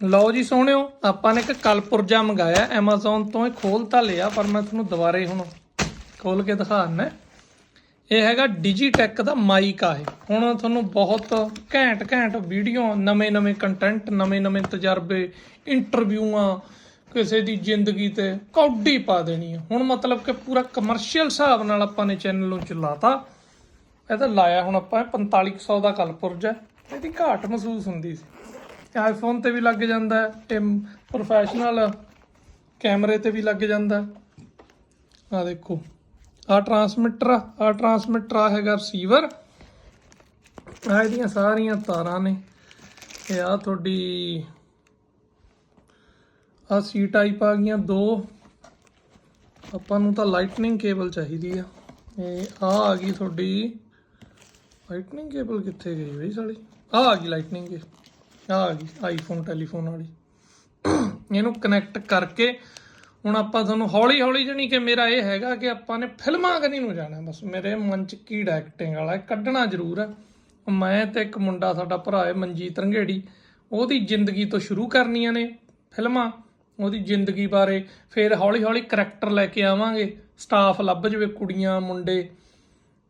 ਲਓ ਜੀ ਸੋਹਣਿਓ, ਆਪਾਂ ਨੇ ਇੱਕ ਕਲਪੁਰਜਾ ਮੰਗਾਇਆ, Amazon ਤੋਂ ਇਹ ਖੋਲ ਤਾਂ ਲਿਆ, ਪਰ ਮੈਂ ਤੁਹਾਨੂੰ ਦੁਬਾਰੇ ਹੁਣ ਖੋਲ ਕੇ ਦਿਖਾਣਾ ਇਹ ਹੈਗਾ Digitech ਦਾ ਮਾਈਕ ਆ ਇਹ। ਹੁਣ ਤੁਹਾਨੂੰ ਬਹੁਤ ਘੈਂਟ ਘੈਂਟ ਵੀਡੀਓ ਨਵੇਂ ਨਵੇਂ ਕੰਟੈਂਟ ਨਵੇਂ ਨਵੇਂ ਤਜਰਬੇ ਇੰਟਰਵਿਊਆਂ ਕਿਸੇ ਦੀ ਜ਼ਿੰਦਗੀ ਤੇ ਕੌਡੀ ਪਾ ਦੇਣੀ ਹੈ ਹੁਣ ਮਤਲਬ ਕਿ ਪੂਰਾ ਕਮਰਸ਼ੀਅਲ ਹਿਸਾਬ ਨਾਲ ਆਪਾਂ ਨੇ ਚੈਨਲ ਨੂੰ ਚਲਾਤਾ। ਇਹ ਤਾਂ ਲਾਇਆ ਹੁਣ ਆਪਾਂ 4500 ਦਾ ਕਲਪੁਰਜਾ ਇਹਦੀ ਘਾਟ ਮਹਿਸੂਸ ਹੁੰਦੀ ਸੀ। ਆਈਫੋਨ ਤੇ ਵੀ ਲੱਗ ਜਾਂਦਾ ਹੈ ਤੇ ਪ੍ਰੋਫੈਸ਼ਨਲ ਕੈਮਰੇ ਤੇ ਵੀ ਲੱਗ ਜਾਂਦਾ ਆ ਦੇਖੋ ਆ ਟਰਾਂਸਮਿਟਰ ਆ ਟਰਾਂਸਮਿਟਰ ਆ ਹੈਗਾ ਰਿਸੀਵਰ ਆ ਇਹਦੀਆਂ ਸਾਰੀਆਂ ਤਾਰਾਂ ਨੇ ਇਹ ਆ ਤੁਹਾਡੀ ਆ ਸੀ ਟਾਈਪ ਆ ਗਈਆਂ ਦੋ। ਆਪਾਂ ਨੂੰ ਤਾਂ ਲਾਈਟਨਿੰਗ ਕੇਬਲ ਚਾਹੀਦੀ ਆ। ਇਹ ਆ ਆ ਗਈ ਤੁਹਾਡੀ ਲਾਈਟਨਿੰਗ ਕੇਬਲ ਕਿੱਥੇ ਗਈ ਬਈ ਸਾਲੀ? ਆ ਆ ਗਈ ਲਾਈਟਨਿੰਗ ਕੇ ਆ ਗਈ ਆਈਫੋਨ ਟੈਲੀਫੋਨ ਵਾਲੀ। ਇਹਨੂੰ ਕਨੈਕਟ ਕਰਕੇ ਹੁਣ ਆਪਾਂ ਤੁਹਾਨੂੰ ਹੌਲੀ ਹੌਲੀ ਜਣੀ ਕਿ ਮੇਰਾ ਇਹ ਹੈਗਾ ਕਿ ਆਪਾਂ ਨੇ ਫਿਲਮਾਂ ਕਨੀ ਨੂੰ ਜਾਣਾ। ਬਸ ਮੇਰੇ ਮਨ ਚ ਕੀੜਾ ਐਕਟਿੰਗ ਵਾਲਾ ਕੱਢਣਾ ਜ਼ਰੂਰ ਹੈ। ਮੈਂ ਤੇ ਇੱਕ ਮੁੰਡਾ ਸਾਡਾ ਭਰਾ ਹੈ, ਮਨਜੀਤ ਰੰਗੇੜੀ। ਉਹਦੀ ਜ਼ਿੰਦਗੀ ਤੋਂ ਸ਼ੁਰੂ ਕਰਨੀਆਂ ਨੇ ਫਿਲਮਾਂ। ਉਹਦੀ ਜ਼ਿੰਦਗੀ ਬਾਰੇ ਫਿਰ ਹੌਲੀ ਹੌਲੀ ਕਰੈਕਟਰ ਲੈ ਕੇ ਆਵਾਂਗੇ। ਸਟਾਫ ਲੱਭ ਜਵੇ ਕੁੜੀਆਂ, ਮੁੰਡੇ।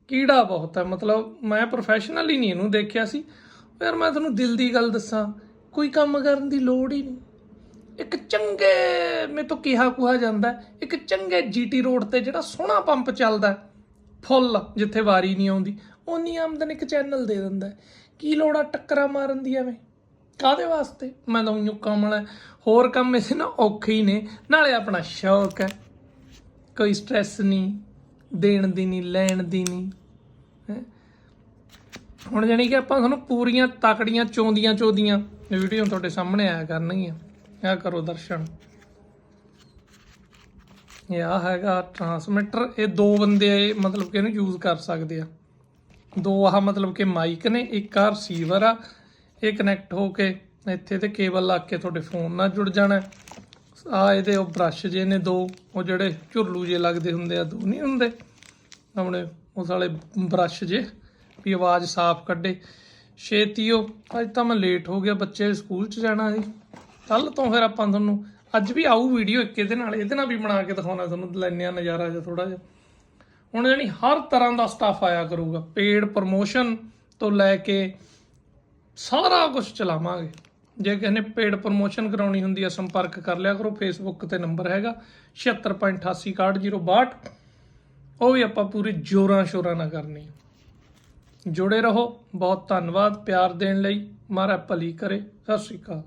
ਕੀੜਾ ਬਹੁਤ ਹੈ। ਮਤਲਬ ਮੈਂ ਪ੍ਰੋਫੈਸ਼ਨਲੀ ਨਹੀਂ ਇਹਨੂੰ ਦੇਖਿਆ ਸੀ। ਯਾਰ ਮੈਂ ਤੁਹਾਨੂੰ ਦਿਲ ਦੀ ਗੱਲ ਦੱਸਾਂ, ਕੋਈ ਕੰਮ ਕਰਨ ਦੀ ਲੋੜ ਹੀ ਨਹੀਂ। ਇੱਕ ਚੰਗੇ ਮੇ ਤੋਂ ਕਿਹਾ ਕੁਹਾ ਜਾਂਦਾ ਇੱਕ ਚੰਗੇ ਜੀਟੀ ਰੋਡ ਤੇ ਜਿਹੜਾ ਸੋਹਣਾ ਪੰਪ ਚੱਲਦਾ ਫੁੱਲ, ਜਿੱਥੇ ਵਾਰੀ ਨਹੀਂ ਆਉਂਦੀ ਉਨੀ ਆਮਦਨ ਇੱਕ ਚੈਨਲ ਦੇ ਦਿੰਦਾ ਕੀ ਲੋੜ ਆ ਟੱਕਰਾਂ ਮਾਰਨ ਦੀ ਐਵੇਂ? ਕਾਦੇ ਵਾਸਤੇ? ਮੈਂ ਤਾਂ ਉਈਓ ਕੰਮ ਵਾਲਾ ਹੋਰ ਕੰਮ ਇਸੇ ਨਾ ਔਖੇ ਹੀ ਨੇ, ਨਾਲੇ ਆਪਣਾ ਸ਼ੌਕ ਹੈ। ਕੋਈ ਸਟ੍ਰੈਸ ਨਹੀਂ, ਦੇਣ ਦੀ ਨਹੀਂ, ਲੈਣ ਦੀ ਨਹੀਂ, ਹੈਂ। ਹੁਣ ਜਾਨੀ ਕਿ ਆਪਾਂ ਤੁਹਾਨੂੰ ਪੂਰੀਆਂ ਤਕੜੀਆਂ, ਚੋਂਦੀਆਂ, ਚੋਦੀਆਂ ਵੀਡੀਓ ਤੁਹਾਡੇ ਸਾਹਮਣੇ ਆਇਆ ਕਰਨਗੀਆਂ। ਆ ਕਰੋ ਦਰਸ਼ਨ। ਇਹ ਆ ਹੈਗਾ ਟਰਾਂਸਮਿਟਰ ਇਹ ਦੋ ਬੰਦੇ ਮਤਲਬ ਕਿ ਇਹਨੂੰ ਯੂਜ਼ ਕਰ ਸਕਦੇ ਆ। ਦੋ ਆਹ ਮਤਲਬ ਕਿ ਮਾਈਕ ਨੇ, ਇੱਕ ਆ ਰਿਸੀਵਰ ਆ। ਇਹ ਕਨੈਕਟ ਹੋ ਕੇ ਇੱਥੇ ਤੇ ਕੇਬਲ ਲਾ ਕੇ ਤੁਹਾਡੇ ਫੋਨ ਨਾਲ ਜੁੜ ਜਾਣਾ। ਆ ਇਹਦੇ ਉਹ ਬ੍ਰਸ਼ ਜੇ ਨੇ ਦੋ, ਉਹ ਜਿਹੜੇ ਝੁਰਲੂ ਜੇ ਲੱਗਦੇ ਹੁੰਦੇ ਆ, ਦੋ ਨਹੀਂ ਹੁੰਦੇ। ਆਪਣੇ ਉਸ ਵਾਲੇ ਬ੍ਰਸ਼ ਜੇ। ਵੀ ਆਵਾਜ਼ ਸਾਫ਼ ਕੱਢੇ। ਛੇਤੀਓ, ਅੱਜ ਤਾਂ ਮੈਂ ਲੇਟ ਹੋ ਗਿਆ, ਬੱਚੇ ਸਕੂਲ ਚ ਜਾਣਾ ਸੀ। ਕੱਲ ਤੋਂ ਫਿਰ ਆਪਾਂ ਤੁਹਾਨੂੰ, ਅੱਜ ਵੀ ਆਊ ਵੀਡੀਓ ਇੱਕ ਇਹਦੇ ਨਾਲ ਇਹਦੇ ਨਾਲ ਵੀ ਬਣਾ ਕੇ ਦਿਖਾਉਣਾ ਤੁਹਾਨੂੰ ਲੈਣੇ ਆ ਨਜ਼ਾਰਾ ਜਿਹਾ ਥੋੜਾ ਜਿਹਾ। ਹੁਣ ਜਾਨੀ ਹਰ ਤਰ੍ਹਾਂ ਦਾ ਸਟਾਫ ਆਇਆ ਕਰੂਗਾ ਪੇਡ ਪ੍ਰਮੋਸ਼ਨ ਤੋਂ ਲੈ ਕੇ ਸਾਰਾ ਕੁਝ ਚਲਾਵਾਂਗੇ। ਜੇ ਕਿਸੇ ਨੇ ਪੇਡ ਪ੍ਰਮੋਸ਼ਨ ਕਰਾਉਣੀ ਹੁੰਦੀ ਹੈ ਸੰਪਰਕ ਕਰ ਲਿਆ ਕਰੋ ਫੇਸਬੁੱਕ ਤੇ ਨੰਬਰ ਹੈਗਾ 7685616062 ਉਹ ਵੀ ਆਪਾਂ ਪੂਰੇ ਜੋਰਾਂ ਸ਼ੋਰਾਂ ਨਾਲ ਕਰਨੀ ਹੈ। ਜੁੜੇ ਰਹੋ। ਬਹੁਤ ਧੰਨਵਾਦ। ਪਿਆਰ ਦੇਣ ਲਈ। ਮਹਾਰਾਜ ਭਲੀ ਕਰੇ। ਸਤਿ ਸ਼੍ਰੀ ਅਕਾਲ।